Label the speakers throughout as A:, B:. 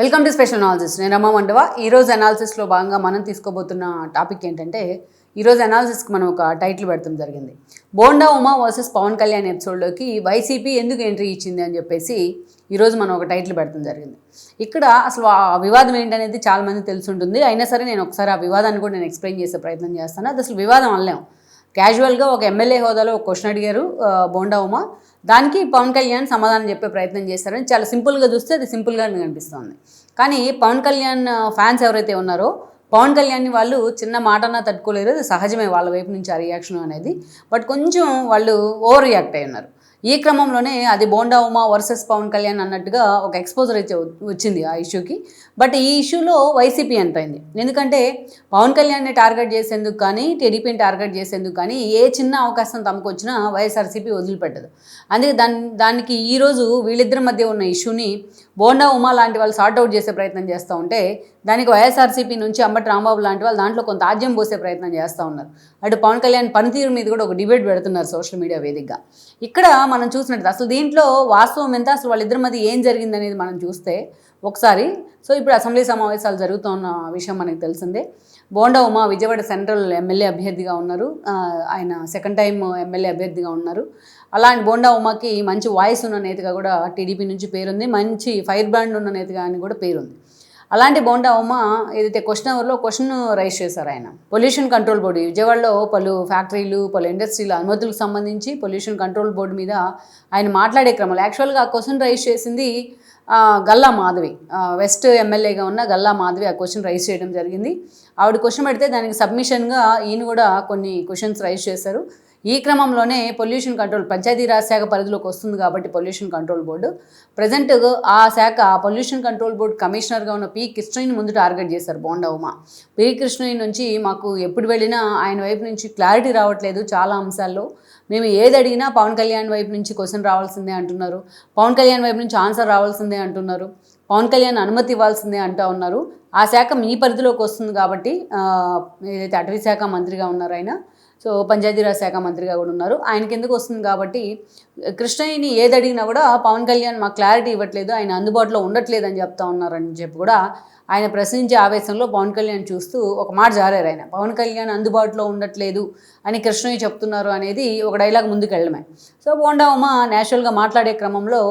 A: Welcome to special analysis నేను రమ్మ మండవ ఈరోజు అనాలిసిస్లో భాగంగా మనం తీసుకోబోతున్న టాపిక్ ఏంటంటే ఈరోజు అనాలిసిస్కి మనం ఒక టైటిల్ పెడతాం జరిగింది. బోండా ఉమా వర్సెస్ పవన్ కళ్యాణ్ ఎపిసోడ్లోకి వైసీపీ ఎందుకు ఎంట్రీ ఇచ్చింది అని చెప్పేసి ఈరోజు మనం ఒక టైటిల్ పెడతాం జరిగింది. ఇక్కడ అసలు ఆ వివాదం ఏంటనేది చాలామంది తెలిసి ఉంటుంది అయినా సరే నేను ఒకసారి ఆ వివాదాన్ని కూడా నేను ఎక్స్ప్లెయిన్ చేసే ప్రయత్నం చేస్తాను. అది అసలు వివాదం అనలేము క్యాజువల్గా ఒక ఎమ్మెల్యే హోదాలో ఒక క్వశ్చన్ అడిగారు బోండా ఉమా. దానికి పవన్ కళ్యాణ్ సమాధానం చెప్పే ప్రయత్నం చేశారని చాలా సింపుల్గా చూస్తే అది సింపుల్గా కనిపిస్తుంది కానీ పవన్ కళ్యాణ్ ఫ్యాన్స్ ఎవరైతే ఉన్నారో పవన్ కళ్యాణ్ని వాళ్ళు చిన్న మాటనా తట్టుకోలేరు అది సహజమే వాళ్ళ వైపు నుంచి ఆ రియాక్షన్ అనేది. బట్ కొంచెం వాళ్ళు ఓవర్ రియాక్ట్ అయి ఉన్నారు. ఈ క్రమంలోనే అది బోండా ఉమా వర్సెస్ పవన్ కళ్యాణ్ అన్నట్టుగా ఒక ఎక్స్పోజర్ అయితే వచ్చింది ఆ ఇష్యూకి బట్ ఈ ఇష్యూలో వైసీపీ ఎంటర్ అయింది ఎందుకంటే పవన్ కళ్యాణ్ని టార్గెట్ చేసేందుకు కానీ టీడీపీని టార్గెట్ చేసేందుకు కానీ ఏ చిన్న అవకాశం తమకు వచ్చినా వైఎస్ఆర్సీపీ వదిలిపెట్టదు. అందుకే దాని దానికి ఈరోజు వీళ్ళిద్దరి మధ్య ఉన్న ఇష్యూని బోండా ఉమా లాంటి వాళ్ళు సార్ట్అవుట్ చేసే ప్రయత్నం చేస్తూ ఉంటే దానికి వైఎస్ఆర్సీపీ నుంచి అంబటి రాంబాబు లాంటి వాళ్ళు దాంట్లో కొంత ఆజ్యం పోసే ప్రయత్నం చేస్తూ ఉన్నారు. అటు పవన్ కళ్యాణ్ పనితీరు మీద కూడా ఒక డిబేట్ పెడుతున్నారు సోషల్ మీడియా వేదికగా. ఇక్కడ మనం చూసినట్టు అసలు దీంట్లో వాస్తవం ఎంత? అసలు వాళ్ళిద్దరి మధ్య ఏం జరిగిందనేది మనం చూస్తే ఒకసారి. సో ఇప్పుడు అసెంబ్లీ సమావేశాలు జరుగుతున్న విషయం మనకు తెలిసిందే. బోండా ఉమా విజయవాడ సెంట్రల్ ఎమ్మెల్యే అభ్యర్థిగా ఉన్నారు. ఆయన సెకండ్ టైం ఎమ్మెల్యే అభ్యర్థిగా ఉన్నారు. అలాంటి బోండా ఉమాకి మంచి వాయిస్ ఉన్న నేతగా కూడా టీడీపీ నుంచి పేరుంది. మంచి ఫైర్ బ్రాండ్ ఉన్న నేతగా అని కూడా పేరుంది. అలాంటి బోండా ఉమ్మ ఏదైతే క్వశ్చన్ అవర్లో క్వశ్చన్ రైజ్ చేశారు ఆయన. పొల్యూషన్ కంట్రోల్ బోర్డు విజయవాడలో పలు ఫ్యాక్టరీలు పలు ఇండస్ట్రీల అనుమతులకు సంబంధించి పొల్యూషన్ కంట్రోల్ బోర్డు మీద ఆయన మాట్లాడే క్రమంలో యాక్చువల్గా ఆ క్వశ్చన్ రైజ్ చేసింది గల్లా మాధవి వెస్ట్ ఎమ్మెల్యేగా ఉన్న గల్లా మాధవి ఆ క్వశ్చన్ రైజ్ చేయడం జరిగింది. ఆవిడ క్వశ్చన్ పెడితే దానికి సబ్మిషన్గా ఈయన కూడా కొన్ని క్వశ్చన్స్ రైజ్ చేశారు. ఈ క్రమంలోనే పొల్యూషన్ కంట్రోల్ పంచాయతీరాజ్ శాఖ పరిధిలోకి వస్తుంది కాబట్టి పొల్యూషన్ కంట్రోల్ బోర్డు ప్రజెంట్ ఆ శాఖ పొల్యూషన్ కంట్రోల్ బోర్డు కమిషనర్గా ఉన్న పి కృష్ణయ్యని ముందు టార్గెట్ చేశారు బోండా ఉమా. పి కృష్ణయ్య నుంచి మాకు ఎప్పుడు వెళ్ళినా ఆయన వైపు నుంచి క్లారిటీ రావట్లేదు చాలా అంశాల్లో. మేము ఏది అడిగినా పవన్ కళ్యాణ్ వైపు నుంచి క్వశ్చన్ రావాల్సిందే అంటున్నారు. పవన్ కళ్యాణ్ వైపు నుంచి ఆన్సర్ రావాల్సిందే అంటున్నారు. పవన్ కళ్యాణ్ అనుమతి ఇవ్వాల్సిందే అంటూ ఉన్నారు. ఆ శాఖ మీ పరిధిలోకి వస్తుంది కాబట్టి ఏదైతే అటవీ శాఖ మంత్రిగా ఉన్నారు ఆయన సో పంచాయతీరాజ్ శాఖ మంత్రిగా కూడా ఉన్నారు. ఆయనకి ఎందుకు వస్తుంది కాబట్టి కృష్ణయ్యని ఏది అడిగినా కూడా పవన్ కళ్యాణ్ మాకు క్లారిటీ ఇవ్వట్లేదు ఆయన అందుబాటులో ఉండట్లేదు అని చెప్తా ఉన్నారని చెప్పి కూడా ఆయన ప్రశ్నించే ఆవేశంలో పవన్ కళ్యాణ్ చూస్తూ ఒక మాట జారారు ఆయన. పవన్ కళ్యాణ్ అందుబాటులో ఉండట్లేదు అని కృష్ణయ్య చెప్తున్నారు అనేది ఒక డైలాగ్ ముందుకు వెళ్ళడమే సో బోండా ఉమ నేచురల్గా మాట్లాడే క్రమంలో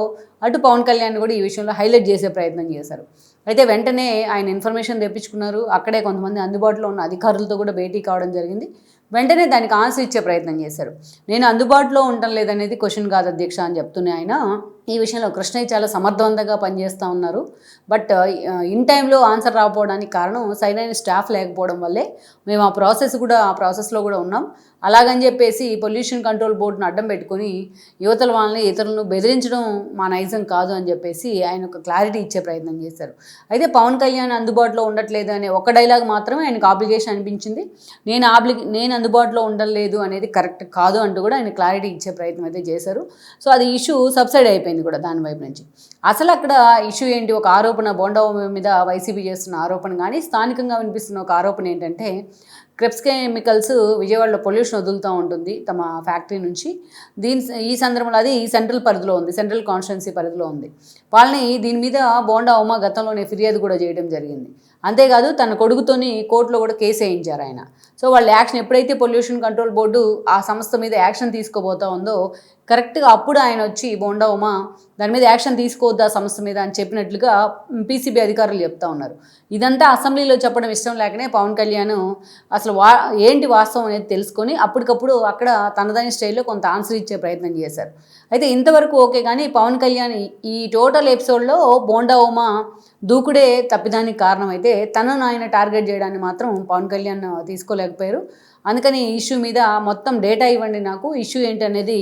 A: అటు పవన్ కళ్యాణ్ కూడా ఈ విషయంలో హైలైట్ చేసే ప్రయత్నం చేశారు. అయితే వెంటనే ఆయన ఇన్ఫర్మేషన్ తెప్పించుకున్నారు. అక్కడే కొంతమంది అందుబాటులో ఉన్న అధికారులతో కూడా భేటీ కావడం జరిగింది. వెంటనే దానికి ఆన్సర్ ఇచ్చే ప్రయత్నం చేశారు. నేను అందుబాటులో ఉండటం లేదనేది క్వశ్చన్ కాదు అధ్యక్ష అని చెప్తూనే ఆయన. ఈ విషయంలో కృష్ణయ్య చాలా సమర్థవంతంగా పనిచేస్తూ ఉన్నారు. బట్ ఇన్ టైంలో ఆన్సర్ రాకపోవడానికి కారణం సరైన స్టాఫ్ లేకపోవడం వల్లే మేము ఆ ప్రాసెస్ కూడా ఆ ప్రాసెస్లో కూడా ఉన్నాం. అలాగని చెప్పేసి పొల్యూషన్ కంట్రోల్ బోర్డును అడ్డం పెట్టుకొని యువతల వాళ్ళని ఇతరులను బెదిరించడం మా నైజం కాదు అని చెప్పేసి ఆయన ఒక క్లారిటీ ఇచ్చే ప్రయత్నం చేశారు. అయితే పవన్ కళ్యాణ్ అందుబాటులో ఉండట్లేదు అనే ఒక డైలాగ్ మాత్రమే ఆయనకు ఆబ్లిగేషన్ అనిపించింది. నేను ఆబ్లి నేను అందుబాటులో ఉండలేదు అనేది కరెక్ట్ కాదు అంటూ కూడా ఆయన క్లారిటీ ఇచ్చే ప్రయత్నం అయితే చేశారు. సో అది ఇష్యూ సబ్సైడ్ అయిపోయింది కూడా దాని వైపు నుంచి. అసలు అక్కడ ఇష్యూ ఏంటి? ఒక ఆరోపణ బోండవ మీద వైసీపీ చేస్తున్న ఆరోపణ కానీ స్థానికంగా వినిపిస్తున్న ఒక ఆరోపణ ఏంటంటే క్రెప్స్ కెమికల్స్ విజయవాడలో పొల్యూషన్ వదులుతూ ఉంటుంది తమ ఫ్యాక్టరీ నుంచి. దీని ఈ సందర్భంలో అది సెంట్రల్ పరిధిలో ఉంది సెంట్రల్ కాన్స్టిట్యున్సీ పరిధిలో ఉంది. వాళ్ళని దీని మీద బోండా ఉమా గతంలోనే ఫిర్యాదు కూడా చేయడం జరిగింది. అంతేకాదు తన కొడుకుతోని కోర్టులో కూడా కేసు వేయించారు ఆయన. సో వాళ్ళ యాక్షన్ ఎప్పుడైతే పొల్యూషన్ కంట్రోల్ బోర్డు ఆ సంస్థ మీద యాక్షన్ తీసుకోబోతా ఉందో కరెక్ట్గా అప్పుడు ఆయన వచ్చి బోండా ఉమా దాని మీద యాక్షన్ తీసుకోవద్దు ఆ సంస్థ మీద అని చెప్పినట్లుగా పీసీబీ అధికారులు చెప్తా ఉన్నారు. ఇదంతా అసెంబ్లీలో చెప్పడం ఇష్టం లేకనే పవన్ కళ్యాణ్ అసలు వా ఏంటి వాస్తవం అనేది తెలుసుకొని అప్పటికప్పుడు అక్కడ తనదైన స్టైల్లో కొంత ఆన్సర్ ఇచ్చే ప్రయత్నం చేశారు. అయితే ఇంతవరకు ఓకే కానీ పవన్ కళ్యాణ్ ఈ- ఈ టోటల్ ఎపిసోడ్లో బోండా ఉమా దూకుడే తప్పిదానికి కారణమైతే తనను ఆయన టార్గెట్ చేయడాన్ని మాత్రం పవన్ కళ్యాణ్ తీసుకోలేకపోయారు. అందుకని ఈ ఇష్యూ మీద మొత్తం డేటా ఇవ్వండి నాకు. ఇష్యూ ఏంటనేది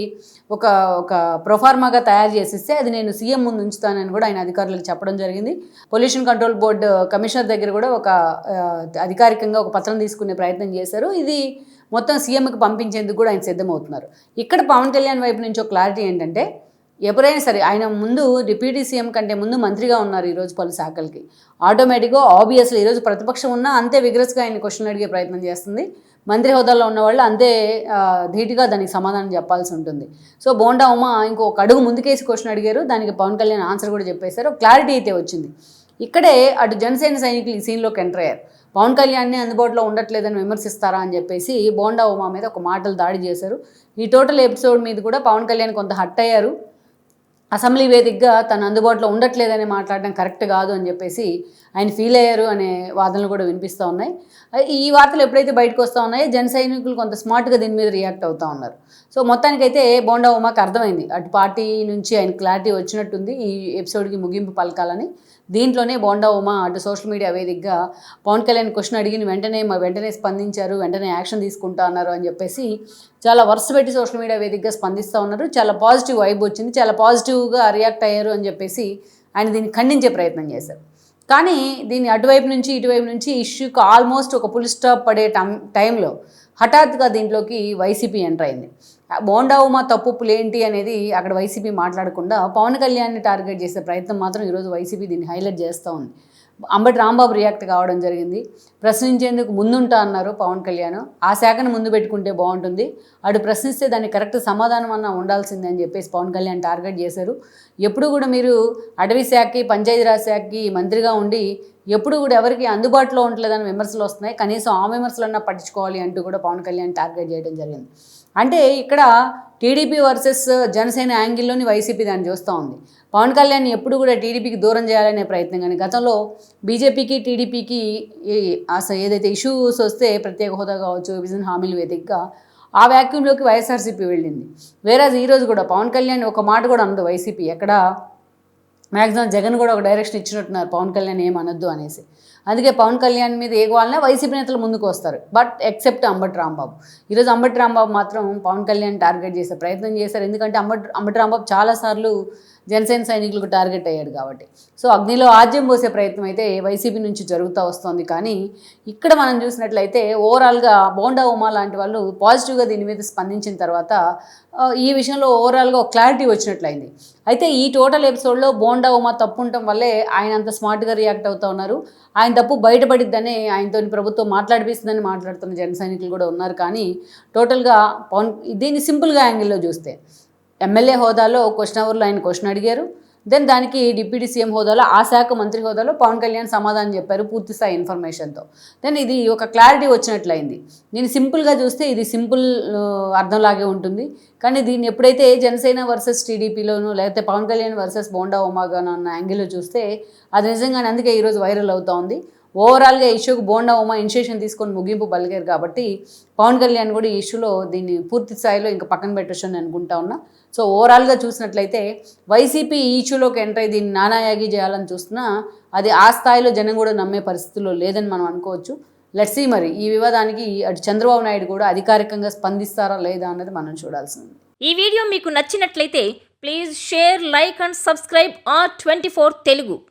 A: ఒక ఒక ప్రొఫార్మాగా తయారు చేసిస్తే అది నేను సీఎం ముందు ఉంచుతానని కూడా ఆయన అధికారులకు చెప్పడం జరిగింది. పొల్యూషన్ కంట్రోల్ బోర్డు కమిషనర్ దగ్గర కూడా ఒక అధికారికంగా ఒక పత్రం తీసుకునే ప్రయత్నం చేశారు. ఇది మొత్తం సీఎంకి పంపించేందుకు కూడా ఆయన సిద్ధమవుతున్నారు. ఇక్కడ పవన్ కళ్యాణ్ వైపు నుంచి ఒక క్లారిటీ ఏంటంటే ఎప్పుడైనా సరే ఆయన ముందు డిప్యూటీ సీఎం కంటే ముందు మంత్రిగా ఉన్నారు ఈరోజు పలు శాఖలకి. ఆటోమేటిక్గా ఆబ్వియస్లీ ఈరోజు ప్రతిపక్షం ఉన్నా అంతే విగ్రస్గా ఆయన క్వశ్చన్ అడిగే ప్రయత్నం చేస్తుంది. మంత్రి హోదాలో ఉన్న వాళ్ళు అంతే ధీటుగా దానికి సమాధానం చెప్పాల్సి ఉంటుంది. సో బోండా ఉమా ఇంకొక అడుగు ముందుకేసి క్వశ్చన్ అడిగారు. దానికి పవన్ కళ్యాణ్ ఆన్సర్ కూడా చెప్పేశారు. క్లారిటీ అయితే వచ్చింది. ఇక్కడే అటు జనసేన సైనికులు ఈ సీన్లోకి ఎంటర్ అయ్యారు. పవన్ కళ్యాణ్ని అందుబాటులో ఉండట్లేదని విమర్శిస్తారా అని చెప్పేసి బోండా ఉమా మీద ఒక మాటలు దాడి చేశారు. ఈ టోటల్ ఎపిసోడ్ మీద కూడా పవన్ కళ్యాణ్ కొంత హట్ అయ్యారు. అసెంబ్లీ వేదికగా తను అందుబాటులో ఉండట్లేదని మాట్లాడడం కరెక్ట్ కాదు అని చెప్పేసి ఆయన ఫీల్ అయ్యారు అనే వాదనలు కూడా వినిపిస్తూ ఉన్నాయి. ఈ వార్తలు ఎప్పుడైతే బయటకు వస్తూ ఉన్నాయో జన సైనికులు కొంత స్మార్ట్గా దీని మీద రియాక్ట్ అవుతూ ఉన్నారు. సో మొత్తానికైతే బోండా ఉమాకి అర్థమైంది. అటు పార్టీ నుంచి ఆయన క్లారిటీ వచ్చినట్టుంది ఈ ఎపిసోడ్కి ముగింపు పలకాలని. దీంట్లోనే బోండా ఉమా అటు సోషల్ మీడియా వేదికగా పవన్ కళ్యాణ్ క్వశ్చన్ అడిగిన వెంటనే మా వెంటనే స్పందించారు వెంటనే యాక్షన్ తీసుకుంటా అన్నారు అని చెప్పేసి చాలా వరుస పెట్టి సోషల్ మీడియా వేదికగా స్పందిస్తూ ఉన్నారు. చాలా పాజిటివ్ వైబ్ వచ్చింది. చాలా పాజిటివ్గా రియాక్ట్ అయ్యారు అని చెప్పేసి ఆయన దీన్ని ఖండించే ప్రయత్నం చేశారు. కానీ దీన్ని అటువైపు నుంచి ఇటువైపు నుంచి ఇష్యూకి ఆల్మోస్ట్ ఒక పుల్ స్టాప్ పడే టైం టైంలో హఠాత్తుగా దీంట్లోకి వైసీపీ ఎంటర్ అయింది. బోండా ఉమా తప్పులు ఏంటి అనేది అక్కడ వైసీపీ మాట్లాడకుండా పవన్ కళ్యాణ్ని టార్గెట్ చేసే ప్రయత్నం మాత్రం ఈరోజు వైసీపీ దీన్ని హైలైట్ చేస్తూ ఉంది. అంబటి రాంబాబు రియాక్ట్ కావడం జరిగింది. ప్రశ్నించేందుకు ముందుంటా అన్నారు పవన్ కళ్యాణ్. ఆ శాఖను ముందు పెట్టుకుంటే బాగుంటుంది. అటు ప్రశ్నిస్తే దానికి కరెక్ట్ సమాధానం అన్న ఉండాల్సిందే అని చెప్పేసి పవన్ కళ్యాణ్ టార్గెట్ చేశారు. ఎప్పుడు కూడా మీరు అటవీ శాఖకి పంచాయతీరాజ్ శాఖకి మంత్రిగా ఉండి ఎప్పుడు కూడా ఎవరికి అందుబాటులో ఉండలేదని విమర్శలు వస్తున్నాయి. కనీసం ఆ విమర్శలన్నా పట్టించుకోవాలి అంటూ కూడా పవన్ కళ్యాణ్ టార్గెట్ చేయడం జరిగింది. అంటే ఇక్కడ టీడీపీ వర్సెస్ జనసేన యాంగిల్లోని వైసీపీ దాన్ని చూస్తూ ఉంది. పవన్ కళ్యాణ్ ఎప్పుడు కూడా టీడీపీకి దూరం చేయాలనే ప్రయత్నం కానీ గతంలో బీజేపీకి టీడీపీకి అసలు ఏదైతే ఇష్యూస్ వస్తే ప్రత్యేక హోదా కావచ్చు విభజన హామీలు వేదికగా ఆ వ్యాక్యూమ్లోకి వైఎస్ఆర్సీపీ వెళ్ళింది. వేరే ఈరోజు కూడా పవన్ కళ్యాణ్ ఒక మాట కూడా అనదు వైసీపీ ఎక్కడ? మ్యాక్సిమం జగన్ కూడా ఒక డైరెక్షన్ ఇచ్చినట్టున్నారు పవన్ కళ్యాణ్ ఏమనొద్దు అనేసి. అందుకే పవన్ కళ్యాణ్ మీద ఏగవాలనే వైసీపీ నేతలు ముందుకు వస్తారు. But except Ambati Rambabu. ఈరోజు అంబటి రాంబాబు మాత్రం పవన్ కళ్యాణ్ టార్గెట్ చేసే ప్రయత్నం చేశారు. ఎందుకంటే అంబటి అంబటి రాంబాబు చాలాసార్లు జనసేన సైనికులకు టార్గెట్ అయ్యాడు కాబట్టి. సో అగ్నిలో ఆజ్యం పోసే ప్రయత్నం అయితే వైసీపీ నుంచి జరుగుతూ వస్తుంది. కానీ ఇక్కడ మనం చూసినట్లయితే ఓవరాల్గా బోండా ఉమా లాంటి వాళ్ళు పాజిటివ్గా దీని మీద స్పందించిన తర్వాత ఈ విషయంలో ఓవరాల్గా ఒక క్లారిటీ వచ్చినట్లయింది. అయితే ఈ టోటల్ ఎపిసోడ్లో బోండా ఉమా తప్పు ఉండటం వల్లే ఆయన అంత స్మార్ట్గా రియాక్ట్ అవుతూ ఉన్నారు. ఆయన తప్పు బయటపడిద్దని ఆయనతో ప్రభుత్వం మాట్లాడిపిస్తుందని మాట్లాడుతున్న జన సైనికులు కూడా ఉన్నారు. కానీ టోటల్గా పవన్ దీన్ని సింపుల్గా యాంగిల్లో చూస్తే ఎమ్మెల్యే హోదాలో క్వశ్చన్ అవర్లో ఆయన క్వశ్చన్ అడిగారు. దెన్ దానికి డిప్యూటీ సీఎం హోదాలో ఆ శాఖ మంత్రి హోదాలో పవన్ కళ్యాణ్ సమాధానం చెప్పారు పూర్తి స్థాయి ఇన్ఫర్మేషన్తో దెన్ ఇది ఒక క్లారిటీ వచ్చినట్లయింది. నేను సింపుల్గా చూస్తే ఇది సింపుల్ అర్థంలాగే ఉంటుంది. కానీ దీన్ని ఎప్పుడైతే జనసేన వర్సెస్ టీడీపీలోనూ లేకపోతే పవన్ కళ్యాణ్ వర్సెస్ బోండా ఉమాగాను అన్న యాంగిల్లో చూస్తే అది నిజంగానే అందుకే ఈరోజు వైరల్ అవుతూ ఉంది. ఓవరాల్గా ఇష్యూకి బోండా ఉమా ఇనిషియేషన్ తీసుకొని ముగింపు బలిగారు కాబట్టి పవన్ కళ్యాణ్ కూడా ఈ ఇష్యూలో దీన్ని పూర్తి స్థాయిలో ఇంకా పక్కన పెట్టచ్చు అని అనుకుంటా ఉన్నా. సో ఓవరాల్గా చూసినట్లయితే వైసీపీ ఈ ఇష్యూలోకి ఎంటర్ అయ్యి దీన్ని నానాయాగి చేయాలని చూస్తున్నా అది ఆ స్థాయిలో జనం కూడా నమ్మే పరిస్థితుల్లో లేదని మనం అనుకోవచ్చు. లెట్సీ మరి ఈ వివాదానికి అటు చంద్రబాబు నాయుడు కూడా అధికారికంగా స్పందిస్తారా లేదా అన్నది మనం చూడాల్సింది.
B: ఈ వీడియో మీకు నచ్చినట్లయితే please share like and subscribe R twenty four Telugu.